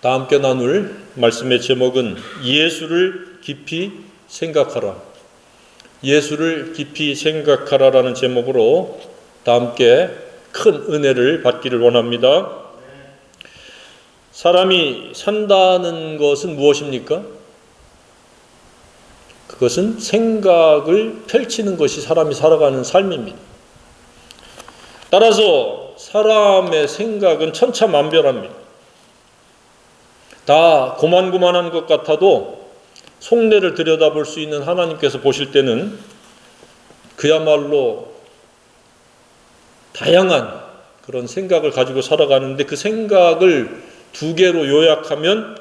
다 함께 나눌 말씀의 제목은 예수를 깊이 생각하라. 예수를 깊이 생각하라라는 제목으로 다 함께 큰 은혜를 받기를 원합니다. 사람이 산다는 것은 무엇입니까? 그것은 생각을 펼치는 것이 사람이 살아가는 삶입니다. 따라서 사람의 생각은 천차만별합니다. 다 고만고만한 것 같아도 속내를 들여다볼 수 있는 하나님께서 보실 때는 그야말로 다양한 그런 생각을 가지고 살아가는데 그 생각을 두 개로 요약하면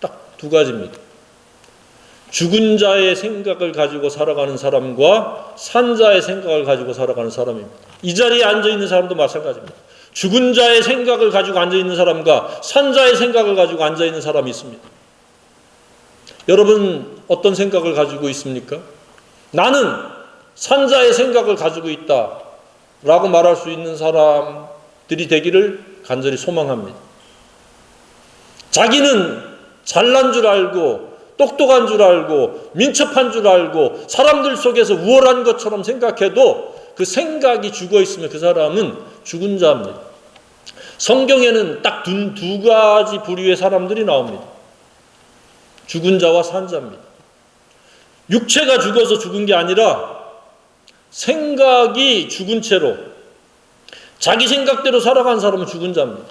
딱 두 가지입니다. 죽은 자의 생각을 가지고 살아가는 사람과 산자의 생각을 가지고 살아가는 사람입니다. 이 자리에 앉아 있는 사람도 마찬가지입니다. 죽은 자의 생각을 가지고 앉아 있는 사람과 산자의 생각을 가지고 앉아 있는 사람이 있습니다. 여러분 어떤 생각을 가지고 있습니까? 나는 산자의 생각을 가지고 있다 라고 말할 수 있는 사람들이 되기를 간절히 소망합니다. 자기는 잘난 줄 알고 똑똑한 줄 알고 민첩한 줄 알고 사람들 속에서 우월한 것처럼 생각해도 그 생각이 죽어 있으면 그 사람은 죽은 자입니다. 성경에는 딱두 가지 부류의 사람들이 나옵니다. 죽은 자와 산 자입니다. 육체가 죽어서 죽은 게 아니라 생각이 죽은 채로 자기 생각대로 살아간 사람은 죽은 자입니다.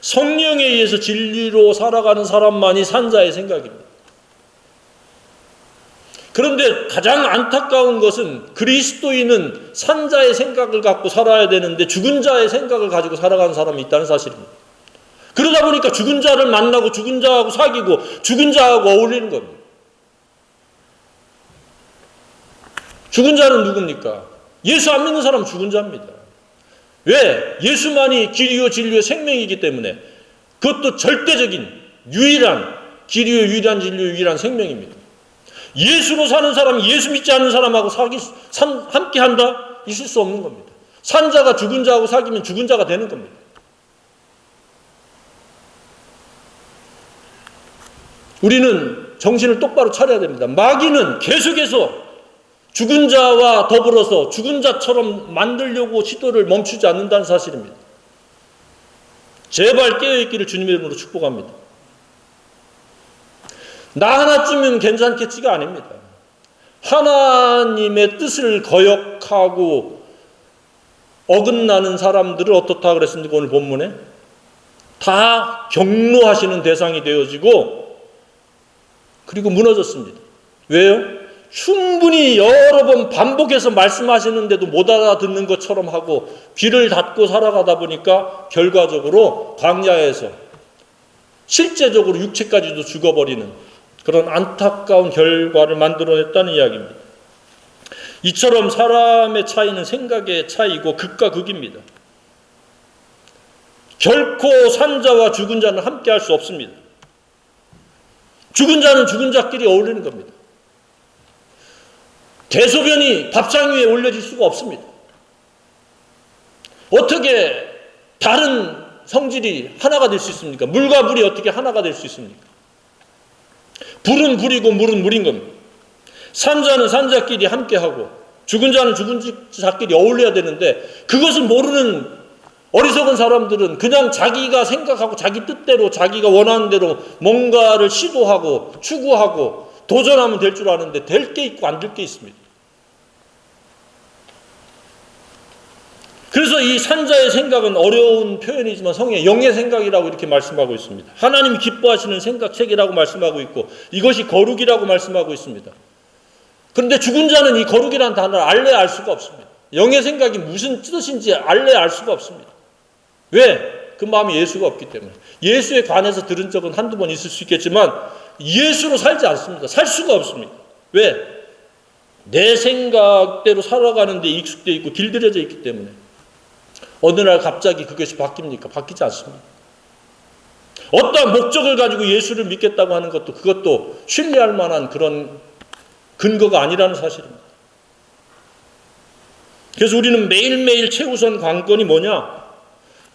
성령에 의해서 진리로 살아가는 사람만이 산자의 생각입니다. 그런데 가장 안타까운 것은 그리스도인은 산자의 생각을 갖고 살아야 되는데 죽은 자의 생각을 가지고 살아가는 사람이 있다는 사실입니다. 그러다 보니까 죽은 자를 만나고 죽은 자하고 사귀고 죽은 자하고 어울리는 겁니다. 죽은 자는 누굽니까? 예수 안 믿는 사람은 죽은 자입니다. 왜? 예수만이 길이요 진리요 생명이기 때문에 그것도 절대적인 유일한 길이요 유일한 진리요 유일한 생명입니다. 예수로 사는 사람이 예수 믿지 않는 사람하고 사기 산, 함께 한다? 있을 수 없는 겁니다. 산 자가 죽은 자하고 사귀면 죽은 자가 되는 겁니다. 우리는 정신을 똑바로 차려야 됩니다. 마귀는 계속해서 죽은 자와 더불어서 죽은 자처럼 만들려고 시도를 멈추지 않는다는 사실입니다. 제발 깨어있기를 주님의 이름으로 축복합니다. 나 하나쯤은 괜찮겠지가 아닙니다. 하나님의 뜻을 거역하고 어긋나는 사람들을 어떻다 그랬습니까? 오늘 본문에 다 경로하시는 대상이 되어지고 그리고 무너졌습니다. 왜요? 충분히 여러 번 반복해서 말씀하시는데도 못 알아듣는 것처럼 하고 귀를 닫고 살아가다 보니까 결과적으로 광야에서 실제적으로 육체까지도 죽어버리는 그런 안타까운 결과를 만들어냈다는 이야기입니다. 이처럼 사람의 차이는 생각의 차이고 극과 극입니다. 결코 산자와 죽은 자는 함께 할 수 없습니다. 죽은 자는 죽은 자끼리 어울리는 겁니다. 대소변이 밥상 위에 올려질 수가 없습니다. 어떻게 다른 성질이 하나가 될 수 있습니까? 물과 물이 어떻게 하나가 될 수 있습니까? 불은 불이고 물은 물인 겁니다. 산자는 산자끼리 함께하고 죽은 자는 죽은 자끼리 어울려야 되는데 그것을 모르는 어리석은 사람들은 그냥 자기가 생각하고 자기 뜻대로 자기가 원하는 대로 뭔가를 시도하고 추구하고 도전하면 될 줄 아는데 될 게 있고 안 될 게 있습니다. 그래서 이 산자의 생각은 어려운 표현이지만 성의 영의 생각이라고 이렇게 말씀하고 있습니다. 하나님이 기뻐하시는 생각책이라고 말씀하고 있고 이것이 거룩이라고 말씀하고 있습니다. 그런데 죽은 자는 이 거룩이라는 단어를 알래 알 수가 없습니다. 영의 생각이 무슨 뜻인지 알래 알 수가 없습니다. 왜? 그 마음이 예수가 없기 때문에. 예수에 관해서 들은 적은 한두 번 있을 수 있겠지만 예수로 살지 않습니다. 살 수가 없습니다. 왜? 내 생각대로 살아가는데 익숙되어 있고 길들여져 있기 때문에. 어느 날 갑자기 그것이 바뀝니까? 바뀌지 않습니다. 어떠한 목적을 가지고 예수를 믿겠다고 하는 것도 그것도 신뢰할 만한 그런 근거가 아니라는 사실입니다. 그래서 우리는 매일매일 최우선 관건이 뭐냐?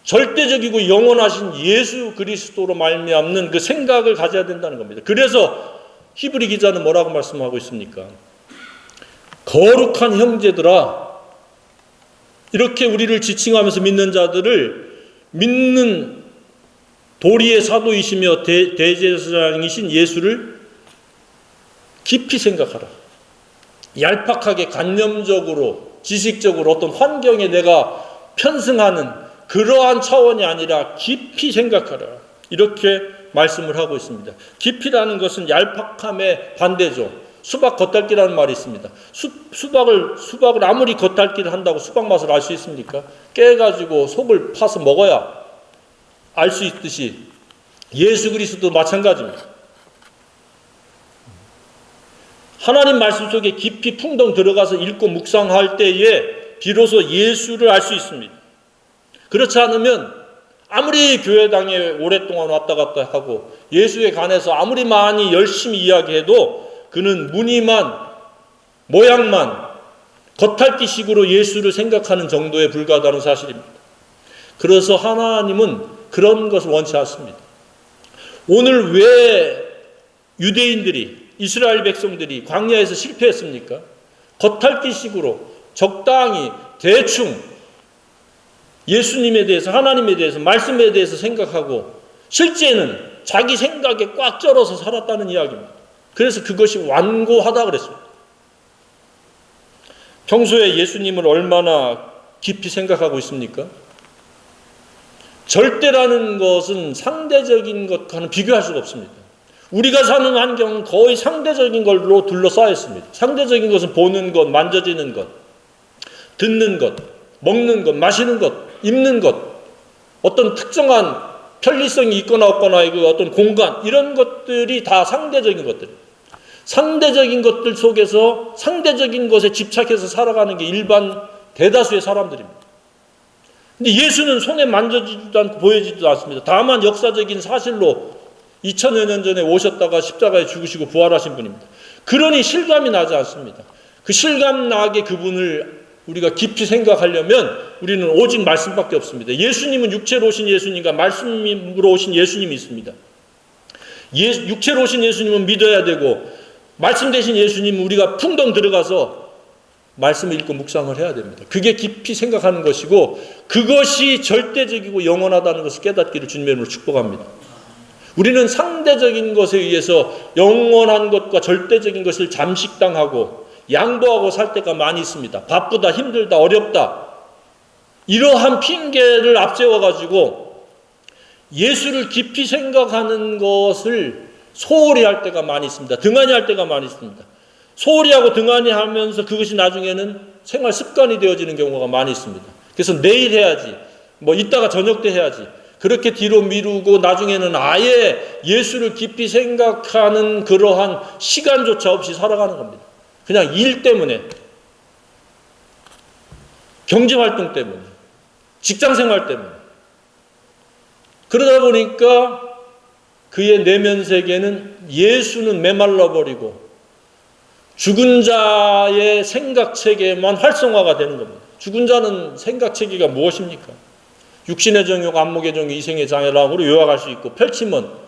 절대적이고 영원하신 예수 그리스도로 말미암는 그 생각을 가져야 된다는 겁니다. 그래서 히브리 기자는 뭐라고 말씀하고 있습니까? 거룩한 형제들아 이렇게 우리를 지칭하면서 믿는 자들을 믿는 도리의 사도이시며 대, 대제사장이신 예수를 깊이 생각하라. 얄팍하게 관념적으로 지식적으로 어떤 환경에 내가 편승하는 그러한 차원이 아니라 깊이 생각하라. 이렇게 말씀을 하고 있습니다. 깊이라는 것은 얄팍함의 반대죠. 수박 겉핥기라는 말이 있습니다. 수, 수박을 수박을 아무리 겉핥기를 한다고 수박 맛을 알 수 있습니까? 깨 가지고 속을 파서 먹어야 알 수 있듯이 예수 그리스도 마찬가지입니다. 하나님 말씀 속에 깊이 풍덩 들어가서 읽고 묵상할 때에 비로소 예수를 알 수 있습니다. 그렇지 않으면 아무리 교회당에 오랫동안 왔다 갔다 하고 예수에 관해서 아무리 많이 열심히 이야기해도 그는 무늬만 모양만 겉핥기식으로 예수를 생각하는 정도에 불과하다는 사실입니다. 그래서 하나님은 그런 것을 원치 않습니다. 오늘 왜 유대인들이 이스라엘 백성들이 광야에서 실패했습니까? 겉핥기식으로 적당히 대충 예수님에 대해서 하나님에 대해서 말씀에 대해서 생각하고 실제는 자기 생각에 꽉 쩔어서 살았다는 이야기입니다. 그래서 그것이 완고하다 그랬습니다. 평소에 예수님을 얼마나 깊이 생각하고 있습니까? 절대라는 것은 상대적인 것과는 비교할 수가 없습니다. 우리가 사는 환경은 거의 상대적인 걸로 둘러싸여 있습니다. 상대적인 것은 보는 것, 만져지는 것, 듣는 것, 먹는 것, 마시는 것, 입는 것, 어떤 특정한 편리성이 있거나 없거나의 그 어떤 공간, 이런 것들이 다 상대적인 것들. 상대적인 것들 속에서 상대적인 것에 집착해서 살아가는 게 일반 대다수의 사람들입니다. 근데 예수는 손에 만져지지도 않고 보여지지도 않습니다. 다만 역사적인 사실로 2000여 년 전에 오셨다가 십자가에 죽으시고 부활하신 분입니다. 그러니 실감이 나지 않습니다. 그 실감 나게 그분을 우리가 깊이 생각하려면 우리는 오직 말씀밖에 없습니다. 예수님은 육체로 오신 예수님과 말씀으로 오신 예수님이 있습니다. 예, 육체로 오신 예수님은 믿어야 되고 말씀 대신 예수님은 우리가 풍덩 들어가서 말씀을 읽고 묵상을 해야 됩니다. 그게 깊이 생각하는 것이고 그것이 절대적이고 영원하다는 것을 깨닫기를 주님으로 축복합니다. 우리는 상대적인 것에 의해서 영원한 것과 절대적인 것을 잠식당하고 양보하고 살 때가 많이 있습니다. 바쁘다, 힘들다, 어렵다. 이러한 핑계를 앞세워 가지고 예수를 깊이 생각하는 것을 소홀히 할 때가 많이 있습니다. 등한히 할 때가 많이 있습니다. 소홀히 하고 등한히 하면서 그것이 나중에는 생활 습관이 되어지는 경우가 많이 있습니다. 그래서 내일 해야지, 뭐 이따가 저녁 때 해야지. 그렇게 뒤로 미루고 나중에는 아예 예수를 깊이 생각하는 그러한 시간조차 없이 살아가는 겁니다. 그냥 일 때문에, 경제 활동 때문에, 직장 생활 때문에. 그러다 보니까 그의 내면 세계는 예수는 메말라 버리고 죽은 자의 생각 체계만 활성화가 되는 겁니다. 죽은 자는 생각 체계가 무엇입니까? 육신의 정욕, 안목의 정욕, 이생의 장애랑으로 요약할 수 있고 펼치면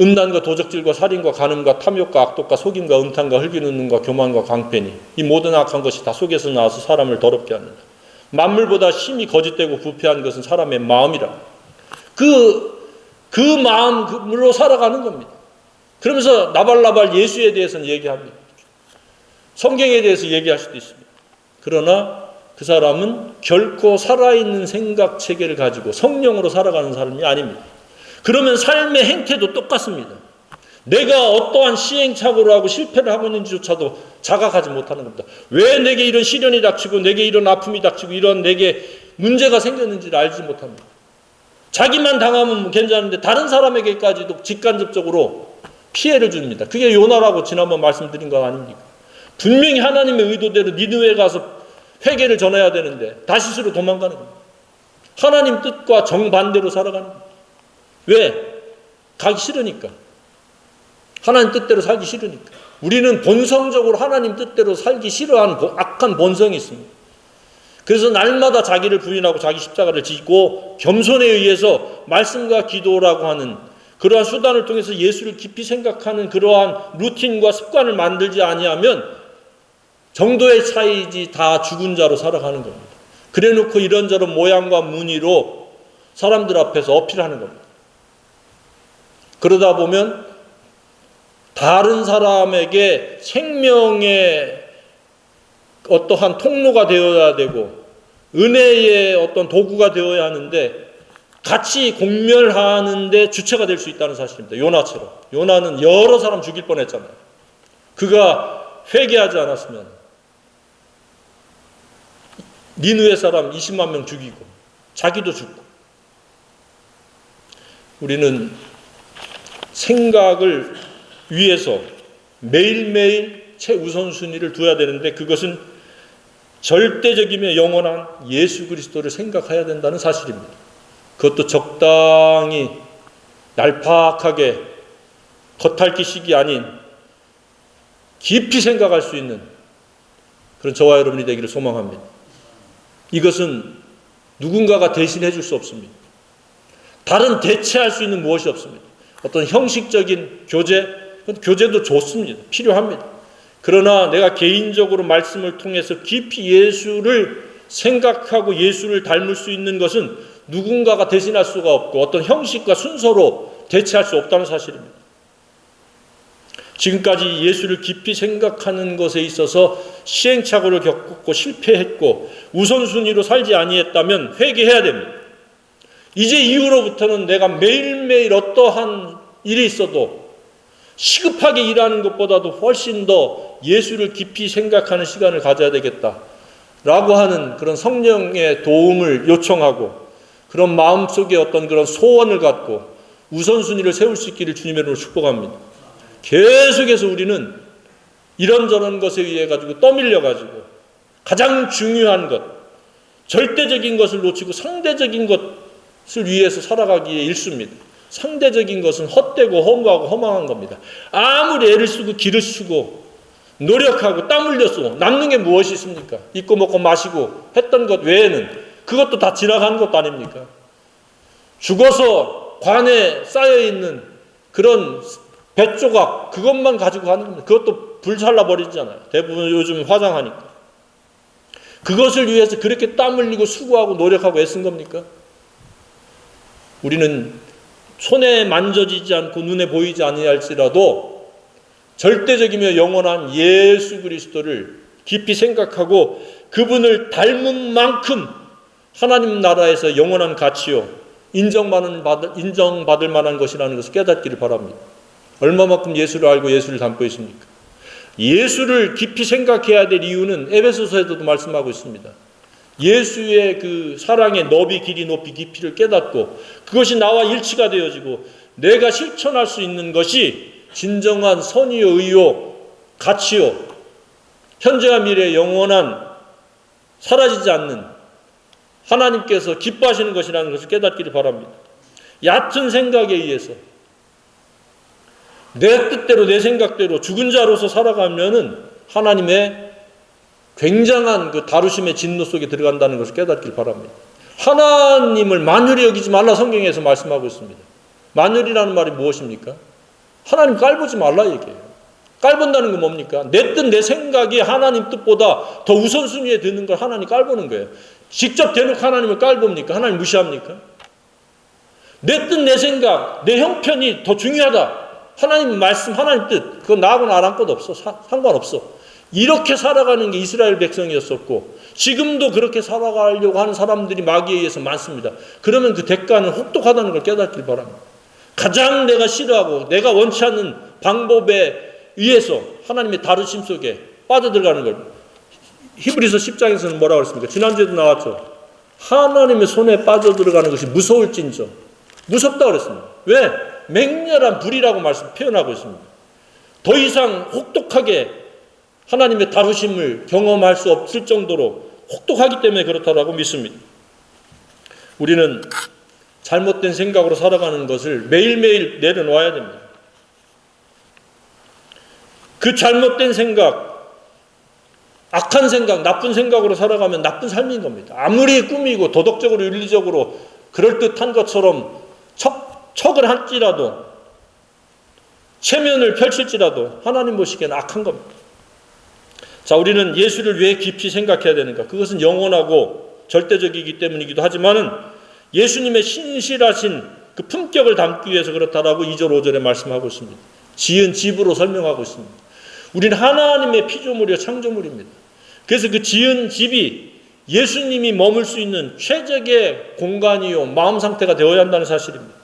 음란과 도적질과 살인과 간음과 탐욕과 악독과 속임과 음탕과 흘기는 교만과 광팬이 이 모든 악한 것이 다 속에서 나와서 사람을 더럽게 합니다. 만물보다 심히 거짓되고 부패한 것은 사람의 마음이라. 그, 그 마음으로 살아가는 겁니다. 그러면서 나발나발 예수에 대해서는 얘기합니다. 성경에 대해서 얘기할 수도 있습니다. 그러나 그 사람은 결코 살아있는 생각 체계를 가지고 성령으로 살아가는 사람이 아닙니다. 그러면 삶의 행태도 똑같습니다. 내가 어떠한 시행착오를 하고 실패를 하고 있는지조차도 자각하지 못하는 겁니다. 왜 내게 이런 시련이 닥치고 내게 이런 아픔이 닥치고 이런 내게 문제가 생겼는지를 알지 못합니다. 자기만 당하면 괜찮은데 다른 사람에게까지도 직간접적으로 피해를 줍니다. 그게 요나라고 지난번 말씀드린 거 아닙니까? 분명히 하나님의 의도대로 니느웨 가서 회개를 전해야 되는데 다시스로 도망가는 겁니다. 하나님 뜻과 정반대로 살아가는 겁니다. 왜? 가기 싫으니까. 하나님 뜻대로 살기 싫으니까. 우리는 본성적으로 하나님 뜻대로 살기 싫어하는 악한 본성이 있습니다. 그래서 날마다 자기를 부인하고 자기 십자가를 지고 겸손에 의해서 말씀과 기도라고 하는 그러한 수단을 통해서 예수를 깊이 생각하는 그러한 루틴과 습관을 만들지 아니하면 정도의 차이지 다 죽은 자로 살아가는 겁니다. 그래 놓고 이런저런 모양과 무늬로 사람들 앞에서 어필하는 겁니다. 그러다 보면 다른 사람에게 생명의 어떠한 통로가 되어야 되고 은혜의 어떤 도구가 되어야 하는데 같이 공멸하는데 주체가 될 수 있다는 사실입니다. 요나처럼. 요나는 여러 사람 죽일 뻔 했잖아요. 그가 회개하지 않았으면 니누의 사람 20만 명 죽이고 자기도 죽고 우리는 생각을 위해서 매일매일 최우선순위를 둬야 되는데 그것은 절대적이며 영원한 예수 그리스도를 생각해야 된다는 사실입니다. 그것도 적당히 날팍하게 겉핥기식이 아닌 깊이 생각할 수 있는 그런 저와 여러분이 되기를 소망합니다. 이것은 누군가가 대신해 줄 수 없습니다. 다른 대체할 수 있는 무엇이 없습니다. 어떤 형식적인 교제, 교제도 좋습니다. 필요합니다. 그러나 내가 개인적으로 말씀을 통해서 깊이 예수를 생각하고 예수를 닮을 수 있는 것은 누군가가 대신할 수가 없고 어떤 형식과 순서로 대체할 수 없다는 사실입니다. 지금까지 예수를 깊이 생각하는 것에 있어서 시행착오를 겪었고 실패했고 우선순위로 살지 아니했다면 회개해야 됩니다. 이제 이후로부터는 내가 매일매일 어떠한 일이 있어도 시급하게 일하는 것보다도 훨씬 더 예수를 깊이 생각하는 시간을 가져야 되겠다. 라고 하는 그런 성령의 도움을 요청하고 그런 마음속에 어떤 그런 소원을 갖고 우선순위를 세울 수 있기를 주님의 이름으로 축복합니다. 계속해서 우리는 이런저런 것에 의해 가지고 떠밀려 가지고 가장 중요한 것, 절대적인 것을 놓치고 상대적인 것을 위해서 살아가기에 일수입니다. 상대적인 것은 헛되고 허무하고 허망한 겁니다. 아무리 애를 쓰고 기를 쓰고 노력하고 땀 흘려서 남는 게 무엇이 있습니까? 입고 먹고 마시고 했던 것 외에는 그것도 다 지나가는 것도 아닙니까? 죽어서 관에 쌓여 있는 그런 뱃조각 그것만 가지고 가는 겁니다. 그것도 불살라 버리잖아요. 대부분 요즘 화장하니까. 그것을 위해서 그렇게 땀 흘리고 수고하고 노력하고 애쓴 겁니까? 우리는 손에 만져지지 않고 눈에 보이지 아니할지라도 절대적이며 영원한 예수 그리스도를 깊이 생각하고 그분을 닮은 만큼 하나님 나라에서 영원한 가치요 인정받을, 인정받을 만한 것이라는 것을 깨닫기를 바랍니다. 얼마만큼 예수를 알고 예수를 닮고 있습니까? 예수를 깊이 생각해야 될 이유는 에베소서에도 말씀하고 있습니다. 예수의 그 사랑의 너비, 길이, 높이, 깊이를 깨닫고 그것이 나와 일치가 되어지고 내가 실천할 수 있는 것이 진정한 선의요, 의요, 가치요, 현재와 미래의 영원한 사라지지 않는 하나님께서 기뻐하시는 것이라는 것을 깨닫기를 바랍니다. 얕은 생각에 의해서 내 뜻대로 내 생각대로 죽은 자로서 살아가면은 하나님의 굉장한 그 다루심의 진노 속에 들어간다는 것을 깨닫길 바랍니다. 하나님을 만유리 여기지 말라 성경에서 말씀하고 있습니다. 만유리라는 말이 무엇입니까? 하나님 깔보지 말라 얘기해요. 깔본다는 건 뭡니까? 내 뜻, 내 생각이 하나님 뜻보다 더 우선순위에 드는 걸 하나님 깔보는 거예요. 직접 대놓고 하나님을 깔봅니까? 하나님 무시합니까? 내 뜻, 내 생각, 내 형편이 더 중요하다. 하나님 말씀, 하나님 뜻, 그건 나하고 나랑 것 없어. 상관없어. 이렇게 살아가는 게 이스라엘 백성이었었고, 지금도 그렇게 살아가려고 하는 사람들이 마귀에 의해서 많습니다. 그러면 그 대가는 혹독하다는 걸 깨닫길 바랍니다. 가장 내가 싫어하고 내가 원치 않는 방법에 의해서 하나님의 다루심 속에 빠져들어가는 걸. 히브리서 10장에서는 뭐라고 그랬습니까? 지난주에도 나왔죠. 하나님의 손에 빠져들어가는 것이 무서울진저. 무섭다 그랬습니다. 왜? 맹렬한 불이라고 말씀 표현하고 있습니다. 더 이상 혹독하게 하나님의 다루심을 경험할 수 없을 정도로 혹독하기 때문에 그렇다고 믿습니다. 우리는 잘못된 생각으로 살아가는 것을 매일매일 내려놓아야 됩니다. 그 잘못된 생각, 악한 생각, 나쁜 생각으로 살아가면 나쁜 삶인 겁니다. 아무리 꾸미고 도덕적으로 윤리적으로 그럴듯한 것처럼 척, 척을 할지라도 체면을 펼칠지라도 하나님 보시기에는 악한 겁니다. 자, 우리는 예수를 왜 깊이 생각해야 되는가? 그것은 영원하고 절대적이기 때문이기도 하지만은 예수님의 신실하신 그 품격을 담기 위해서 그렇다라고 2절 5절에 말씀하고 있습니다. 지은 집으로 설명하고 있습니다. 우리는 하나님의 피조물이요 창조물입니다. 그래서 그 지은 집이 예수님이 머물 수 있는 최적의 공간이요 마음 상태가 되어야 한다는 사실입니다.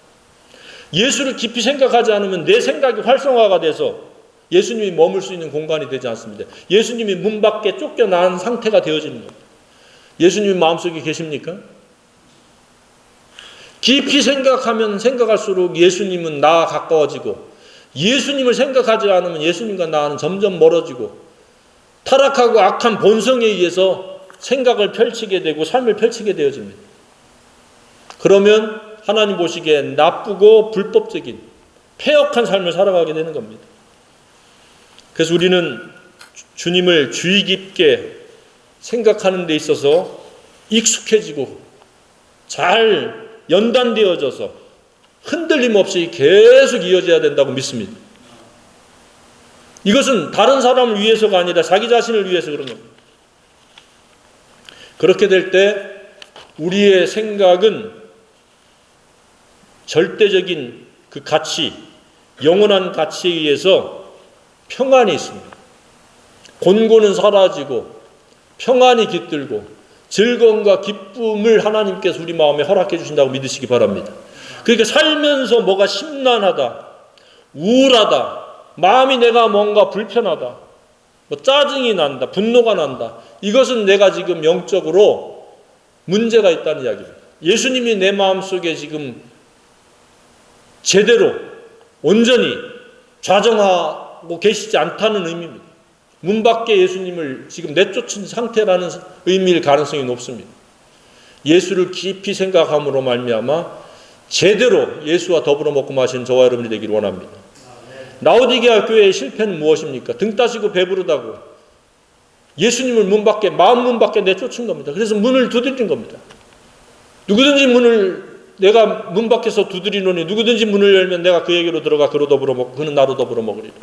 예수를 깊이 생각하지 않으면 내 생각이 활성화가 돼서 예수님이 머물 수 있는 공간이 되지 않습니다. 예수님이 문 밖에 쫓겨난 상태가 되어지는 겁니다. 예수님이 마음속에 계십니까? 깊이 생각하면 생각할수록 예수님은 나와 가까워지고 예수님을 생각하지 않으면 예수님과 나는 점점 멀어지고 타락하고 악한 본성에 의해서 생각을 펼치게 되고 삶을 펼치게 되어집니다. 그러면 하나님 보시기에 나쁘고 불법적인 폐역한 삶을 살아가게 되는 겁니다. 그래서 우리는 주님을 주의 깊게 생각하는 데 있어서 익숙해지고 잘 연단되어져서 흔들림 없이 계속 이어져야 된다고 믿습니다. 이것은 다른 사람을 위해서가 아니라 자기 자신을 위해서 그런 겁니다. 그렇게 될 때 우리의 생각은 절대적인 그 가치, 영원한 가치에 의해서 평안이 있습니다. 곤고는 사라지고 평안이 깃들고 즐거움과 기쁨을 하나님께서 우리 마음에 허락해 주신다고 믿으시기 바랍니다. 그러니까 살면서 뭐가 심란하다, 우울하다, 마음이 내가 뭔가 불편하다, 뭐 짜증이 난다, 분노가 난다. 이것은 내가 지금 영적으로 문제가 있다는 이야기입니다. 예수님이 내 마음 속에 지금 제대로 온전히 좌정하 고 계시지 않다는 의미입니다. 문 밖에 예수님을 지금 내쫓은 상태라는 의미일 가능성이 높습니다. 예수를 깊이 생각함으로 말미암아 제대로 예수와 더불어 먹고 마시는 저와 여러분이 되기를 원합니다. 라오디게아 교회의 실패는 무엇입니까? 등 따시고 배부르다고 예수님을 문 밖에 마음 문 밖에 내쫓은 겁니다. 그래서 문을 두드린 겁니다. 누구든지 문을 내가 문 밖에서 두드리노니 누구든지 문을 열면 내가 그에게로 들어가 그로 더불어 먹고 그는 나로 더불어 먹으리라.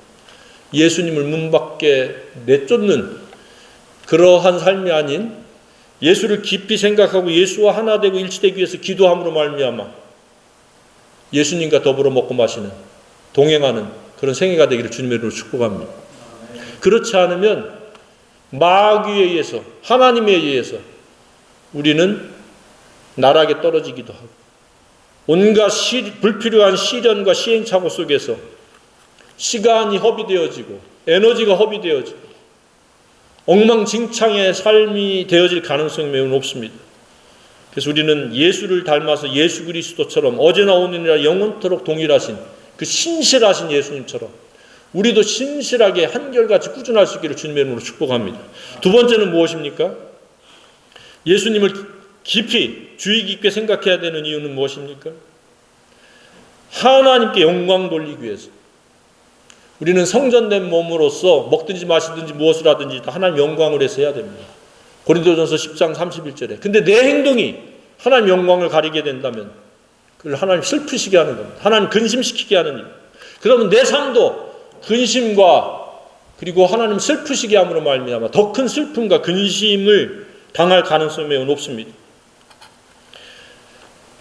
예수님을 문 밖에 내쫓는 그러한 삶이 아닌 예수를 깊이 생각하고 예수와 하나 되고 일치되기 위해서 기도함으로 말미암아 예수님과 더불어 먹고 마시는 동행하는 그런 생애가 되기를 주님의 이름으로 축복합니다. 그렇지 않으면 마귀에 의해서 하나님에 의해서 우리는 나락에 떨어지기도 하고 온갖 시, 불필요한 시련과 시행착오 속에서 시간이 허비되어지고 에너지가 허비되어지고 엉망진창의 삶이 되어질 가능성이 매우 높습니다. 그래서 우리는 예수를 닮아서 예수 그리스도처럼 어제나 오늘이나 영원토록 동일하신 그 신실하신 예수님처럼 우리도 신실하게 한결같이 꾸준할 수 있기를 주님의 이름으로 축복합니다. 두 번째는 무엇입니까? 예수님을 깊이 주의 깊게 생각해야 되는 이유는 무엇입니까? 하나님께 영광 돌리기 위해서 우리는 성전된 몸으로서 먹든지 마시든지 무엇을 하든지 다 하나님 영광을 해서 해야 됩니다. 고린도전서 10장 31절에. 근데 내 행동이 하나님 영광을 가리게 된다면 그걸 하나님 슬프시게 하는 겁니다. 하나님 근심시키게 하는 일. 그러면 내 삶도 근심과 그리고 하나님 슬프시게 함으로 말미암아 더 큰 슬픔과 근심을 당할 가능성이 매우 높습니다.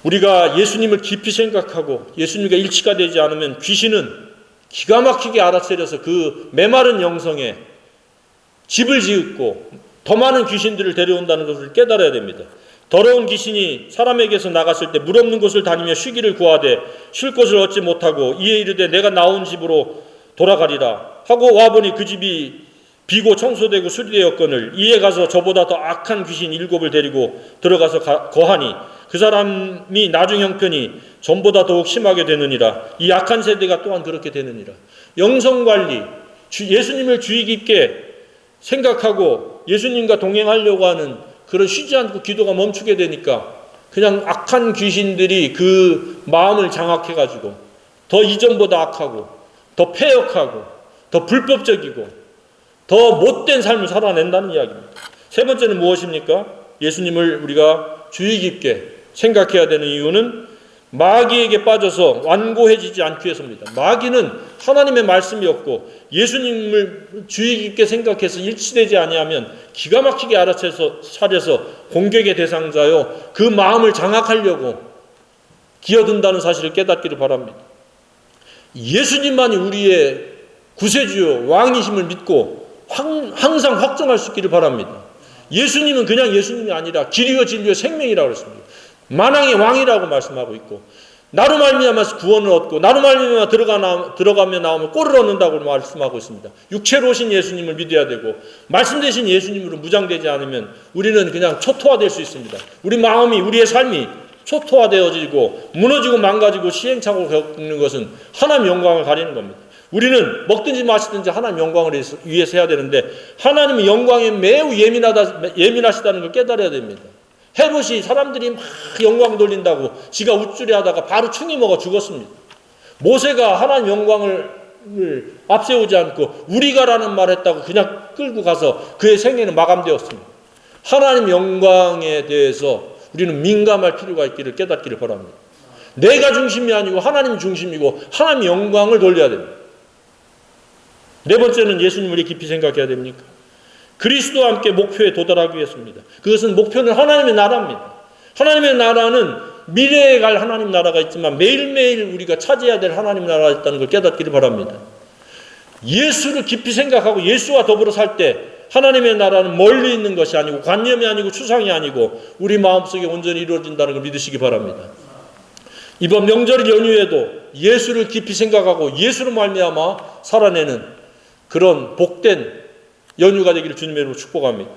우리가 예수님을 깊이 생각하고 예수님과 일치가 되지 않으면 귀신은 기가 막히게 알아차려서 그 메마른 영성에 집을 짓고 더 많은 귀신들을 데려온다는 것을 깨달아야 됩니다. 더러운 귀신이 사람에게서 나갔을 때 물 없는 곳을 다니며 쉬기를 구하되 쉴 곳을 얻지 못하고 이에 이르되 내가 나온 집으로 돌아가리라 하고 와보니 그 집이 비고 청소되고 수리되었거늘 이에 가서 저보다 더 악한 귀신 일곱을 데리고 들어가서 가, 거하니 그 사람이 나중 형편이 전보다 더욱 심하게 되느니라 이 악한 세대가 또한 그렇게 되느니라 영성 관리 예수님을 주의 깊게 생각하고 예수님과 동행하려고 하는 그런 쉬지 않고 기도가 멈추게 되니까 그냥 악한 귀신들이 그 마음을 장악해 가지고 더 이전보다 악하고 더 폐역하고 더 불법적이고 더 못된 삶을 살아낸다는 이야기입니다. 세 번째는 무엇입니까? 예수님을 우리가 주의 깊게 생각해야 되는 이유는 마귀에게 빠져서 완고해지지 않기 위해서입니다. 마귀는 하나님의 말씀이 없고 예수님을 주의 깊게 생각해서 일치되지 아니하면 기가 막히게 알아채서 차려서 공격의 대상자요 그 마음을 장악하려고 기어든다는 사실을 깨닫기를 바랍니다. 예수님만이 우리의 구세주요 왕이심을 믿고 항상 확정할 수 있기를 바랍니다. 예수님은 그냥 예수님이 아니라 길이요 진리요 생명이라고 그랬습니다. 만왕의 왕이라고 말씀하고 있고 나로 말미암아서 구원을 얻고 나로 말미암아 들어가 나, 들어가며 나오면 꼴을 얻는다고 말씀하고 있습니다. 육체로 오신 예수님을 믿어야 되고 말씀 되신 예수님으로 무장되지 않으면 우리는 그냥 초토화될 수 있습니다. 우리 마음이 우리의 삶이 초토화되어지고 무너지고 망가지고 시행착오를 겪는 것은 하나님 영광을 가리는 겁니다. 우리는 먹든지 마시든지 하나님 영광을 위해서 해야 되는데 하나님의 영광에 매우 예민하다 예민하시다는 걸 깨달아야 됩니다. 헤롯이 사람들이 막 영광 돌린다고 지가 우쭐해 하다가 바로 충이 먹어 죽었습니다. 모세가 하나님 영광을 앞세우지 않고 우리가라는 말 했다고 그냥 끌고 가서 그의 생애는 마감되었습니다. 하나님 영광에 대해서 우리는 민감할 필요가 있기를 깨닫기를 바랍니다. 내가 중심이 아니고 하나님 중심이고 하나님 영광을 돌려야 됩니다. 네 번째는 예수님을 깊이 생각해야 됩니까? 그리스도와 함께 목표에 도달하기 위해서입니다. 그것은 목표는 하나님의 나라입니다. 하나님의 나라는 미래에 갈 하나님 나라가 있지만 매일매일 우리가 차지해야 될 하나님 나라가 있다는 걸 깨닫기를 바랍니다. 예수를 깊이 생각하고 예수와 더불어 살 때 하나님의 나라는 멀리 있는 것이 아니고 관념이 아니고 추상이 아니고 우리 마음속에 온전히 이루어진다는 걸 믿으시기 바랍니다. 이번 명절 연휴에도 예수를 깊이 생각하고 예수로 말미암아 살아내는 그런 복된 연휴가 되기를 주님의 이름으로 축복합니다.